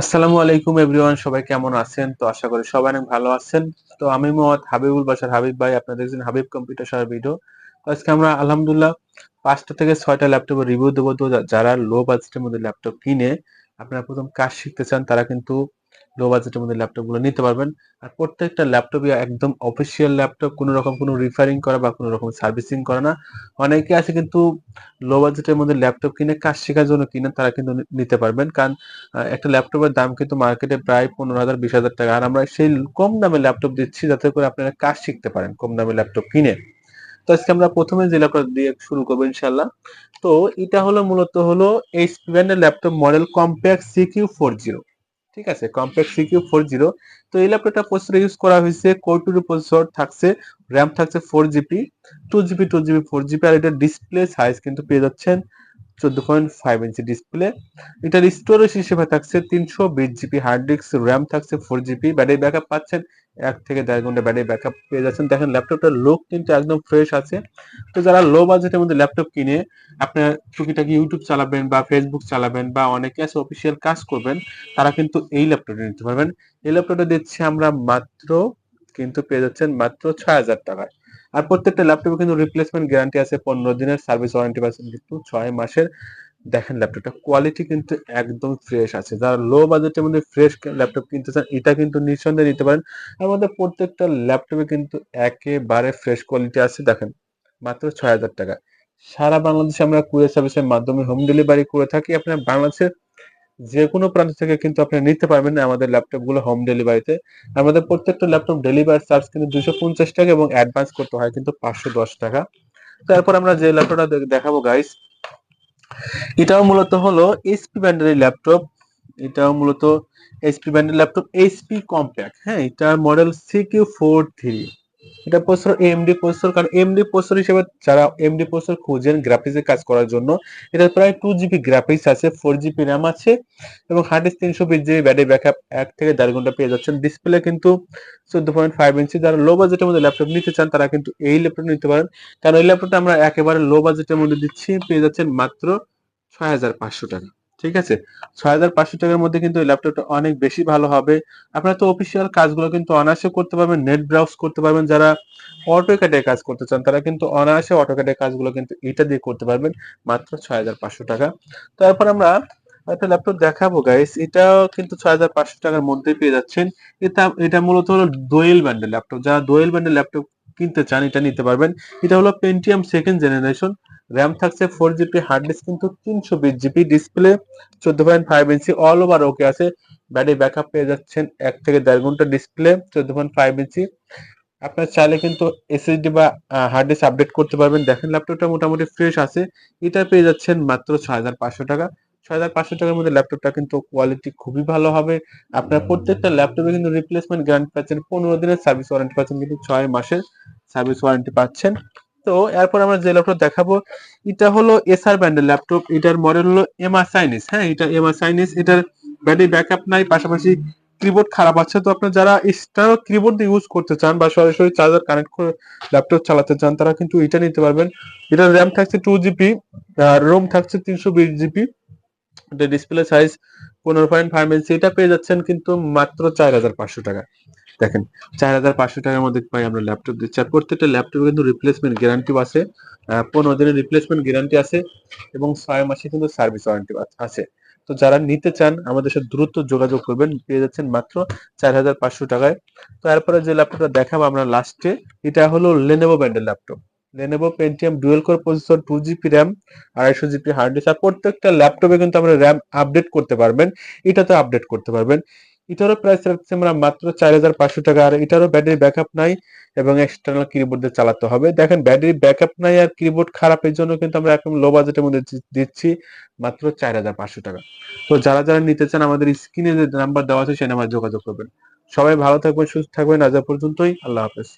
আসসালামু আলাইকুম এভরিওয়ান, সবাই কেমন আছেন? তো আশা করি সবাই অনেক ভালো আছেন। তো আমি মোহাম্মদ হাবিবুল বাসার হাবিব ভাই, আপনাদের দেখছেন হাবিব কম্পিউটার সার ভিডিও তো আজকে আমরা আলহামদুলিল্লাহ পাঁচটা থেকে ছয়টা ল্যাপটপের রিভিউ দেবো। তো যারা লো বাজেটের মধ্যে ল্যাপটপ কিনে আপনারা প্রথম কাজ শিখতে চান, তারা কিন্তু লো বাজেটের মধ্যে ল্যাপটপগুলো নিতে পারবেন। আর প্রত্যেকটা ল্যাপটপই একদম অফিসিয়াল ল্যাপটপ, কোনো রকম কোনো রিফারিং করা বা কোনো রকম সার্ভিসিং করা না। অনেকে আছে কিন্তু লো বাজেটের মধ্যে ল্যাপটপ কিনে কাজ শেখার জন্য কিনে, তারা কিন্তু নিতে পারবেন। কারণ একটা ল্যাপটপের দাম কিন্তু মার্কেটে প্রায় পনেরো হাজার, বিশ হাজার টাকা। আর আমরা সেই কম দামে ল্যাপটপ দিচ্ছি যাতে করে আপনারা কাজ শিখতে পারেন কম দামে ল্যাপটপ কিনে। তো আজকে আমরা প্রথমে যে ল্যাপটপ দিয়ে শুরু করব ইনশাল্লাহ তো এটা হলো মূলত হলো ব্র্যান্ডের laptop model Compaq CQ four zero ঠিক আছে কম্প্যাক্ট সিকিউ ফোর জিরো তো এই ল্যাপটপটা প্রসেসর ইউজ করা হয়েছে কোর টু প্রসেসর থাকছে র্যাম থাকছে four GB two GB two GB four GB আর এটা ডিসপ্লে সাইজ কিন্তু পেয়ে যাচ্ছেন চোদ্দ পয়েন্ট ফাইভ ইঞ্চি ডিসপ্লে এটার স্টোরেজ হিসেবে থাকছে তিনশো বিশ জিবি হার্ড ডিস্ক র্যাম থাকছে ফোর জিবি ব্যাটারি ব্যাকআপ পাচ্ছেন এক থেকে দেড় ঘণ্টা ব্যাটারি ব্যাকআপ পেয়ে যাচ্ছেন। দেখেন ল্যাপটপটার লুক কিন্তু একদম ফ্রেশ আছে। তো যারা লো বাজেটের মধ্যে ল্যাপটপ কিনে আপনার টুকিটাকি ইউটিউব চালাবেন বা ফেসবুক চালাবেন বা অনেকে আছে অফিসিয়াল কাজ করবেন, তারা কিন্তু এই ল্যাপটপটা নিতে পারবেন। এই ল্যাপটপটা দিচ্ছি আমরা মাত্র, কিন্তু পেয়ে যাচ্ছেন মাত্র ছয় হাজার টাকায়। আর প্রত্যেকটা ল্যাপটপে কিন্তু রিপ্লেসমেন্ট গ্যারান্টি আছে পনেরো দিনের সার্ভিস ওয়ারেন্টি পাচ্ছেন কিন্তু ছয় মাসের। দেখেন ল্যাপটপটা কোয়ালিটি কিন্তু একদম ফ্রেশ আছে। যারা লো বাজেটের মধ্যে ফ্রেশ ল্যাপটপ কিনতে চান, এটা কিন্তু নিঃসন্দেহে নিতে পারেন। আমাদের প্রত্যেকটা ল্যাপটপে কিন্তু একেবারে ফ্রেশ কোয়ালিটি আছে। দেখেন, মাত্র ছয় হাজার টাকা। সারা বাংলাদেশে আমরা কুরিয়ার সার্ভিসের মাধ্যমে হোম ডেলিভারি করে থাকি। আপনার বাংলাদেশের যে কোনো প্রান্ত থেকে কিন্তু আপনি নিতে পারবেন আমাদের ল্যাপটপগুলো হোম ডেলিভারিতে আমাদের প্রত্যেকটা ল্যাপটপ ডেলিভারি চার্জ কিন্তু দুশো পঞ্চাশ টাকা এবং অ্যাডভান্স করতে হয় কিন্তু পাঁচশো দশ টাকা। তারপর আমরা যে ল্যাপটপটা দেখাবো গাইস এটাও মূলত হলো এইচপি ব্র্যান্ডের ল্যাপটপ। এটাও মূলত এইচপি ব্র্যান্ডের ল্যাপটপ এইচপি কম্প্যাক্ট হ্যাঁ এটা মডেল সিকিউ ফোর থ্রি এটা প্রসেসর এমডি প্রসেসর, কারণ এমডি প্রসেসর হিসেবে যারা এমডি প্রসেসর খুঁজেন গ্রাফিক্সের কাজ করার জন্য এটা প্রায় টু জিবি গ্রাফিক্স আছে ফোর জিবি র্যাম আছে, এবং হার্ড তিনশো বিশ জিবি ব্যাটারি ব্যাকআপ এক থেকে দেড় ঘণ্টা পেয়ে যাচ্ছেন। ডিসপ্লে কিন্তু চোদ্দ পয়েন্ট ফাইভ ইঞ্চি যারা লো বাজেটের মধ্যে ল্যাপটপ নিতে চান, তারা কিন্তু এই ল্যাপটপ নিতে পারেন। কারণ এই ল্যাপটপটা আমরা একেবারে লো বাজেটের মধ্যে দিচ্ছি, পেয়ে যাচ্ছেন মাত্র ছয় হাজার পাঁচশো টাকা। ঠিক আছে? ছয় হাজার পাঁচশো টাকার মধ্যে কিন্তু এই ল্যাপটপটা অনেক বেশি ভালো হবে। আপনারা তো অফিসিয়াল কাজগুলো কিন্তু অনায়াসে করতে পারবেন নেট ব্রাউজ করতে পারবেন, যারা অটো ক্যাটে কাজ করতে চান, তারা কিন্তু অনায়াসে অটো ক্যাটের কাজগুলো কিন্তু এটা দিয়ে করতে পারবেন, মাত্র ছয় হাজার পাঁচশো টাকা। তারপর আমরা একটা ল্যাপটপ দেখাবো গাইস এটাও কিন্তু ছয় হাজার পাঁচশো টাকার মধ্যে পেয়ে যাচ্ছেন। এটা এটা মূলত হলো দোয়েল ব্যান্ডের ল্যাপটপ যারা দোয়েল ব্যান্ডের ল্যাপটপ কিনতে চান, এটা নিতে পারবেন। এটা হলো পেন্টিয়াম সেকেন্ড জেনারেশন র্যাম থাকছে ফোর জিবি হার্ড ডিস্ক কিন্তু তিনশো বিশ জিবি ডিসপ্লে চোদ্দ point five inch all over okay আছে। ব্যাটারি ব্যাকআপ পেয়ে যাচ্ছেন এক থেকে দেড় ঘণ্টা ডিসপ্লে চোদ্দ পয়েন্ট ফাইভ ইঞ্চি। আপনার চাইলে কিন্তু এসএসডি বা হার্ড ডিস্ক আপডেট করতে পারবেন। দেখেন ল্যাপটপটা মোটামুটি ফ্রেশ আছে। এটা পেয়ে যাচ্ছেন মাত্র ছয় হাজার পাঁচশো টাকা। ছয় হাজার পাঁচশো টাকার মধ্যে ল্যাপটপটা কিন্তু কোয়ালিটি খুবই ভালো হবে। আপনার প্রত্যেকটা ল্যাপটপে কিন্তু রিপ্লেসমেন্ট গ্যারান্টি পাচ্ছেন। পনেরো দিনের সার্ভিস ওয়ারেন্টি পাচ্ছেন কিন্তু ছয় মাসের সার্ভিস ওয়ারেন্টি পাচ্ছেন। তো এরপর আমরা যে ল্যাপটপ দেখাবো, এটা হলো এসআর ব্র্যান্ডের ল্যাপটপ এটার মডেল হলো এমআ সাইনিস হ্যাঁ? এটা এমআ সাইনিস এটার ব্যাটারি ব্যাকআপ নাই, পাশাপাশি কিবোর্ড খারাপ আছে। তো আপনি যারা এক্সটার্নাল কিবোর্ড ইউজ করতে চান বা সরাসরি চার্জার কানেক্ট করে ল্যাপটপ চালাতে চান, তারা কিন্তু এটা নিতে পারবেন। এটার র্যাম থাকছে টু জিবি আর রোম থাকছে তিনশো বিশ জিবি এটা ডিসপ্লে সাইজ পনেরো পয়েন্ট ফার্মেসি এটা পেয়ে যাচ্ছেন কিন্তু মাত্র চার হাজার পাঁচশো টাকা। দেখেন, চার হাজার পাঁচশো টাকার মধ্যে পাই আমরা ল্যাপটপ দিচ্ছি। আর প্রত্যেকটা ল্যাপটপে কিন্তু রিপ্লেসমেন্ট গ্যারান্টিও আছে। পনেরো দিনের রিপ্লেসমেন্ট গ্যারান্টি আছে এবং ছয় মাসে কিন্তু সার্ভিস ওয়ারেন্টি আছে। তো যারা নিতে চান, আমাদের সাথে দ্রুত যোগাযোগ করবেন। পেয়ে যাচ্ছেন মাত্র চার হাজার পাঁচশো টাকায়। তো এরপরে যে ল্যাপটপটা দেখাবো আমরা লাস্টে এটা হলো লেনেভো ব্র্যান্ডের laptop Lenovo Pentium dual core processor two GB RAM আড়াইশো জিবি হার্ড ডিস্ক আর প্রত্যেকটা ল্যাপটপে কিন্তু আমরা র্যাম আপডেট করতে পারবেন, এটাতে আপডেট করতে পারবেন। এটারও প্রাইস রাখছি আমরা মাত্র চার হাজার পাঁচশো টাকা, আর এটারও ব্যাটারি ব্যাকআপ নাই এবং এক্সটার্নাল কিবোর্ড দিয়ে চালাতে হবে। দেখেন ব্যাটারি ব্যাকআপ নাই আর কিবোর্ড খারাপের জন্য কিন্তু আমরা একদম লো বাজেটের মধ্যে দিচ্ছি মাত্র চার হাজার পাঁচশো টাকা। তো যারা যারা নিতে চান, আমাদের স্ক্রিনে যে নাম্বার দেওয়া আছে সে নাম্বার যোগাযোগ করবেন। সবাই ভালো থাকবেন, সুস্থ থাকবেন। আজ পর্যন্তই, আল্লাহ হাফেজ।